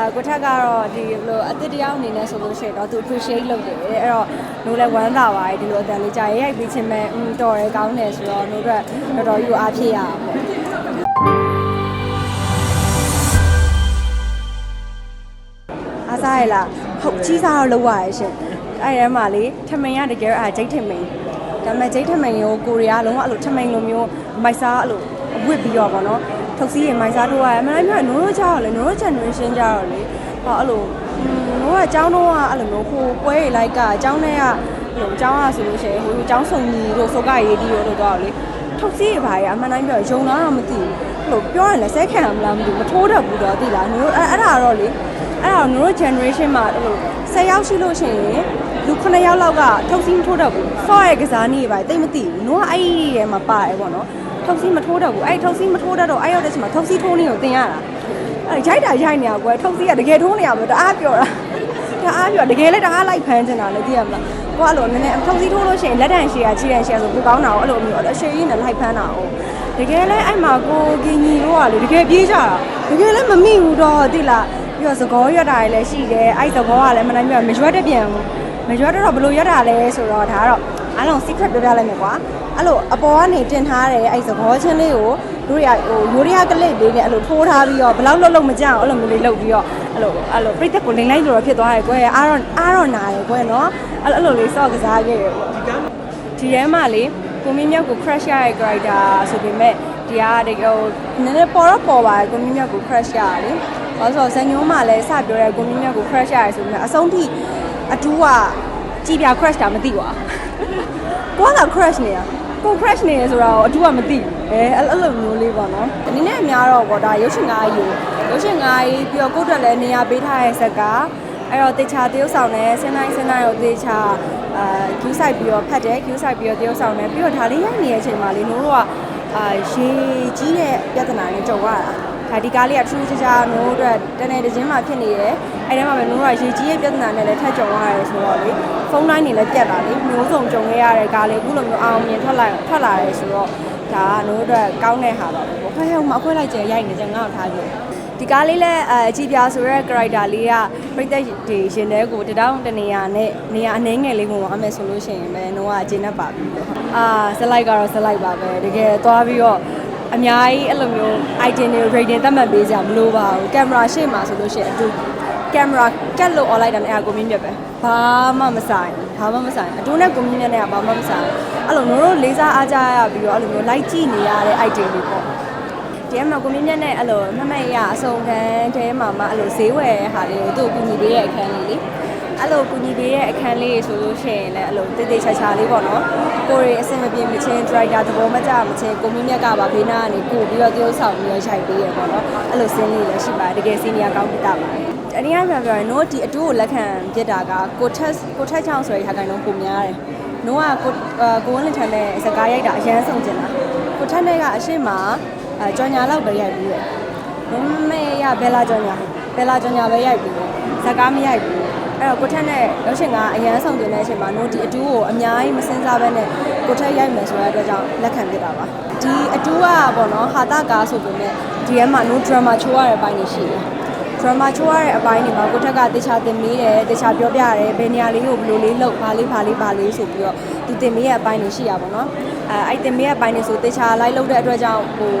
အာကိုထက်ကတော့ဒီဘယ်လိုအစ်စ်တယောက်အနေနဲ့ဆိုလို့ရှိရင်တော့သူ appreciate လုပ်တယ်အဲ့တော့နိုးလည်းဝမ်းသာပါတယ်ဒီလိုအတန်လေးကြာရိုက်ပြီးချင်းမဲ့อืมတော်ရဲကောင်းတယ်ဆိုတော့နိုးတို့တော်တော်ကြီးကိုအားဖြစ်ရအောင်ပေါ့အားစားရလားဟုတ်ကြီးစားတော့လောက်ရတယ်ရှင်အဲ့ထဲမှာလေထမင်ရတကယ်အားဂျိတ်ထမင်ဒါပေမဲ့ဂျိတ်ထမင်ကိုကိုရီးယားလုံးဝအဲ့လိုထမင်လိုမျိုးမိုက်စားအဲ့လိုအဝစ်ပြီးတော့ဗောနော် ထုတ်စီးရင်မိုက်စားထိုးရတယ်အမှန်တမ်းပြောရင်နိုးတို့ကြောက်လေနိုးတို့ generation ကြောက်လေဟောအဲ့လိုနိုးကအကြောင်းတော့အဲ့လိုမျိုးကိုပွဲရလိုက်ကအကြောင်းနဲ့ကအဲ့လိုအကြောင်းကဆိုလို့ရှိရင်ဟိုအကြောင်းစုံကြီးတို့စုကရေးတီးတို့တော့လေထုတ်စီးရပါရအမှန်တမ်းပြောရုံတော့မသိဘူးအဲ့လိုပြောရင်လည်းစဲခံရမလားမသိဘူးမထိုးတတ်ဘူးတော့သိလားနိုးအဲ့အဲ့ဒါတော့လေအဲ့တော့တို့ generation မှာအဲ့လို10ယောက်ရှိလို့ရှိရင်လူ9ယောက်လောက်ကထုတ်စီးမထိုးတတ်ဘူး for ရဲ့ကစားနည်းပဲတိတ်မသိဘူးတို့ကအဲ့ဒီထဲမှာပါတယ်ပေါ့နော် ထုတ်စီးမထိုးတတ်ဘူးအဲ့ထုတ်စီးမထိုးတတ်တော့အဲ့ရောက်တဲ့ချိန်မှာထုတ်စီးထိုးနည်းကိုသင်ရတာအဲ့ရိုက်တာရိုက်နေရကွယ်ထုတ်စီးကတကယ်ထိုးနေရမလို့တအားပြောတာတအားပြောတကယ်လည်းတအားလိုက်ဖမ်းချင်တာလေသိရမလားကိုကအဲ့လိုနည်းနည်းထုတ်စီးထိုးလို့ရှိရင်လက်တန်ရှည်ကခြေတန်ရှည်ဆိုပိုကောင်းတာ哦အဲ့လိုမျိုးအရှည်ကြီးနဲ့လိုက်ဖမ်းတာ哦တကယ်လည်းအဲ့မှာကိုကင်ညီတို့ကလေတကယ်ပြေးကြတာတကယ်လည်းမမိဘူးတော့သိလားပြီးတော့သကောရွက်တာတွေလည်းရှိတယ်အဲ့သကောကလည်းမနိုင်ပြမရွက်တဲ့ပြန်ဘူးမရွက်တော့ဘယ်လိုရွက်တာလဲဆိုတော့ဒါကတော့ အားလုံး secret ပြောပြလိုက်မယ်ကွာအဲ့လိုအပေါ်ကနေတင်ထားတယ်အဲ့သကောချင်းလေးကိုတို့တွေကဟိုရိုးရကလစ်လေးနဲ့အဲ့လိုထိုးထားပြီးတော့ဘယ်လောက်လုံးလုံးမကြအောင်အဲ့လိုမျိုးလေးလုပ်ပြီးတော့အဲ့လိုအဲ့လိုပြိသက်ကိုလိမ့်လိုက်ဆိုတော့ဖြစ်သွားတယ်ကွယ်အားတော့အားတော့နာတယ်ကွယ်နော်အဲ့လိုအဲ့လိုလေးစော့ကစားခဲ့တယ်ပေါ့ဒီထဲမှာလေကိုမင်းမြောက်ကို crush ရတဲ့ character ဆိုပေမဲ့ဒီကတကယ်ဟိုနည်းနည်းပေါ်တော့ပေါ်ပါတယ်ကိုမင်းမြောက်ကို crush ရတယ်လေဘာလို့ဆိုတော့ဇန်ညုံးမှာလည်းစပြောတဲ့ကိုမြင့်မြတ်ကို crash ရတယ်ဆိုပြီးအဆုံးထိအတူကကြည်ပြ crash တာမသိပါဘူး ကိုက crash နေတာကို crash နေရဆိုတော့အတူကမသိဘူးအဲအဲ့အဲ့လိုမျိုးလေးပေါ့နော်ဒီနေ့အများတော့ပေါ့ဒါရုပ်ရှင်ကားကြီးကိုရုပ်ရှင်ကားကြီးပြီးတော့ကိုယ့်အတွက်လည်းနေရာပေးထားတဲ့ဇက်ကအဲ့တော့တေချာတရုပ်ဆောင်တယ်စင်းတိုင်းစင်းတိုင်းကိုတေချာအာ queue site ပြီးတော့ဖတ်တယ် queue site ပြီးတော့တရုပ်ဆောင်တယ်ပြီးတော့ဒါလေးရိုက်နေတဲ့အချိန်မှာလေတို့ကအာရေကြီးတဲ့ပြဿနာနဲ့ကြုံရတာဒါဒီကားလေးက true ချာချာနိုးအတွက်တနေ့တစ်ချင်းမှဖြစ်နေတယ်အဲ့ထဲမှာပဲနိုးကရေကြီးရဲ့ပြဿနာနဲ့လည်းထပ်ကြုံရတယ်ဆိုတော့လေ ဖုန်းတိုင်းနေလည်းပြတ်တာလေမျိုးစုံကြုံခဲ့ရတဲ့ကားလေးအခုလိုမျိုးအောင်မြင်ထွက်လာထွက်လာတယ်ဆိုတော့ဒါကနိုးအတွက်ကောင်းတဲ့ဟာပါပဲပေါ့ခွဲဟဲ့မအခွဲလိုက်ကြရိုက်နေကြငါ့ကိုထားကြည့်ဒီကားလေးလည်းအအကြည့်ပြဆိုရဲ character လေးကပြိသက်တွေရှင်တဲ့ကိုတတောင်းတနေရနဲ့နေရအနှဲငယ်လေးကိုဝါမယ်ဆိုလို့ရှိရင်ပဲနိုးကအကျဉ်းတ်ပါပြီပေါ့အာဇလိုက်ကတော့ဇလိုက်ပါပဲတကယ်သွားပြီးတော့အများကြီးအဲ့လိုမျိုး item တွေ rating သတ်မှတ်ပေးကြမလို့ပါဘူးကင်မရာရှေ့မှာဆိုလို့ရှိရင်အတူ ကင်မရာကတ်လို့ online တာနဲ့အကိုမြင့်မြတ်ပဲဘာမှမဆိုင်ဘာမှမဆိုင်အတူနဲ့ကိုမြင့်မြတ်နဲ့ကဘာမှမဆိုင်အဲ့လိုတို့လေးစားအားကြရပြီးတော့အဲ့လိုမျိုး like ကြည့်နေရတဲ့ item တွေပေါ့ဒီမှာကိုမြင့်မြတ်နဲ့အဲ့လိုမမတ်ရအစုံခံတဲမှာမှအဲ့လိုဈေးဝယ်ဟာလေးကိုသူ့ကိုကူညီပေးတဲ့အခန်းလေးလေအဲ့လိုကူညီပေးတဲ့အခန်းလေးဆိုလို့ရှိရင်လည်းအဲ့လိုတိတ်တိတ်ချာချာလေးပေါ့နော်ကိုရီအဆင်မပြေမချင်း driver သဘောမကျမချင်းကိုမင်းမြတ်ကပါဘေးနားကနေကိုပြီးတော့တရုပ်ဆောင်ပြီးတော့ရိုက်ပေးရပေါ့နော်အဲ့လိုစင်းလေးလည်းရှိပါတယ်တကယ်စီနီယာကောင်းပြတာပါတယ် အနည်းအားဖြင့်ပြောရင် no ဒီအတူကိုလက်ခံပြစ်တာကကိုထက်ကိုထက်ချောင်းဆိုတဲ့ဟာကတော့ပုံများတယ် no ကကိုကိုဝင်းလင်ထန်တဲ့စကားရိုက်တာအရန်ဆုံးကျင်တာကိုထက်နဲ့ကအရှိမအကြော်ညာလောက်ပဲရိုက်ပြီးတယ်မမေရဘယ်လာကြော်ညာဘယ်လာကြော်ညာပဲရိုက်ပြီးတယ်စကားမရိုက်ဘူးအဲ့တော့ကိုထက်နဲ့ရုပ်ရှင်ကအရန်ဆောင်တင်တဲ့အချိန်မှာနို့ဒီအတူကိုအများကြီးမစင်စားဘဲနဲ့ကိုထက်ရိုက်မယ်ဆိုတဲ့အတွက်ကြောင့်လက်ခံပြတာပါဒီအတူကပေါ့နော်ဟာတာကားဆိုပေမဲ့ဒီထဲမှာနို့ဒရမာချိုးရတဲ့အပိုင်းတွေရှိတယ် ဒရမာချိုးရတဲ့အပိုင်းတွေမှာကိုထက်ကတေချာတင်မေးတယ်တေချာပြောပြရတယ်ဘယ်နေရာလေးကိုဘယ်လိုလေးလုပ်ဘာလေးဘာလေးဘာလေးဆိုပြီးတော့သူတင်မေးရတဲ့အပိုင်းတွေရှိရပါတော့အဲအဲ့တင်မေးရတဲ့အပိုင်းတွေဆိုတေချာလိုက်လုပ်တဲ့အတွက်ကြောင့်ဟို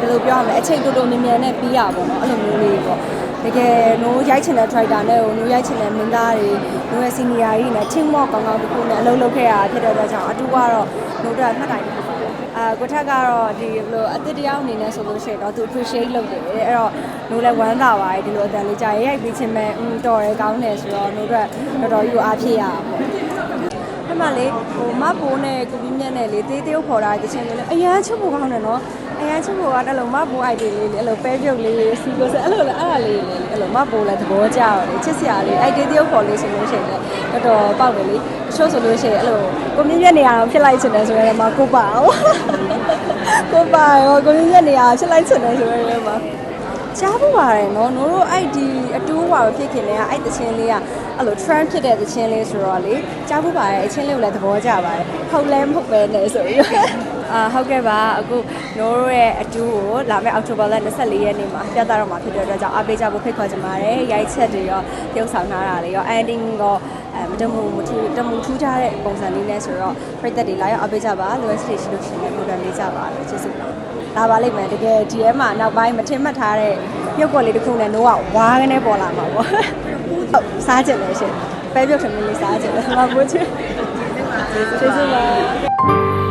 ဘယ်လိုပြောရမလဲအချိန်တိုတိုမြင်မြန်နဲ့ပြီးရပါတော့အဲ့လိုမျိုးလေးပေါ့တကယ်နိုးရိုက်ချင်တဲ့ driver နဲ့ကိုနိုးရိုက်ချင်တဲ့မင်းသားတွေနိုးရဲ့ senior ကြီးနဲ့ team work ကောင်းကောင်းတစ်ခုနဲ့အလုပ်လုပ်ခဲ့ရတာဖြစ်တဲ့အတွက်ကြောင့်အတူကတော့နိုးတက်မှတ်တိုင်တစ်ခုပေါ့ အာကိုထက်ကတော့ဒီဘယ်လိုအစ်စ်တယောက်အနေနဲ့ဆိုလို့ရှိရင်တော့သူ appreciate လုပ်တယ်အဲ့တော့နိုးလည်းဝမ်းသာပါတယ်ဒီလိုအတန်လေးကြာရိုက်ပြီးချင်းမဲ့อืมတော်ရဲကောင်းတယ်ဆိုတော့နိုးတက်တော်တော်ကြီးကိုအားဖြစ်ရတာပေါ့အဲ့မှာလေဟိုမပိုးနဲ့ကိုပြင်းမြတ်နဲ့လေသေးသေးဖော်တာတချင်လေးလေအရန်ချစ်ဖို့ကောင်းတယ်နော် အရန်ချစ်ဖို့ကအဲ့လိုမပိုး ID လေးလေအဲ့လိုပဲပြုတ်လေးစီကိုစအဲ့လိုလေအဲ့ဒါလေးလေအဲ့လိုမပိုးလည်းသဘောကျတော့လေချစ်စရာလေး ID သေးဖော်လေးဆိုလို့ရှိရင်လည်းတော်တော်ပေါက်တယ်လေအချို့ဆိုလို့ရှိရင်အဲ့လိုကိုပြင်းမြတ်နေရအောင်ဖြစ်လိုက်ချင်တယ်ဆိုရင်မှကိုပါအောင်ကိုပါရောကိုပြင်းမြတ်နေရအောင်ဖြစ်လိုက်ချင်တယ်ဆိုရင်မှကြားဖို့ပါတယ်နော်နိုးတို့အဲ့ဒီအတူဟွာပဲဖြစ်ခင်တည်းကအဲ့တချင်းလေးကအဲ့လို trend ဖြစ်တဲ့တချင်းလေးဆိုတော့လေကြားဖို့ပါတယ်အချင်းလေးကိုလည်းသဘောကျပါတယ်ဟုတ်လဲမဟုတ်ပဲနဲ့ဆိုပြီး အာအာဟုတ်ကဲ့ပါအခုနိုးရဲ့အတူကိုလာမယ့်အောက်တိုဘာလ24ရက်နေ့မှာပြသတော့မှာဖြစ်တဲ့အတွက်ကြောင့်အားပေးကြဖို့ဖိတ်ခေါ်ချင်ပါတယ်ရိုက်ချက်တွေရောပြုတ်ဆောင်ထားတာတွေရော ending ရောအဲမတမှုမထူးတမှုထူးခြားတဲ့ပုံစံလေးနဲ့ဆိုတော့ပြည့်သက်တွေလာရောက်အားပေးကြပါလိုအပ်ချက်တွေရှိလို့ရှိရင် program လေးကြပါလို့ကျေးဇူးပါလာပါလိမ့်မယ်တကယ်ဒီထဲမှာနောက်ပိုင်းမထင်မှတ်ထားတဲ့ပြုတ်ကွက်လေးတစ်ခုနဲ့နိုးကဝါးကနေပေါ်လာမှာပေါ့ဟုတ်စားကြတယ်ရှင်ပဲပြုတ်ထမင်းလေးစားကြတယ်မဟုတ်ဘူးချစ်ကျေးဇူးပါ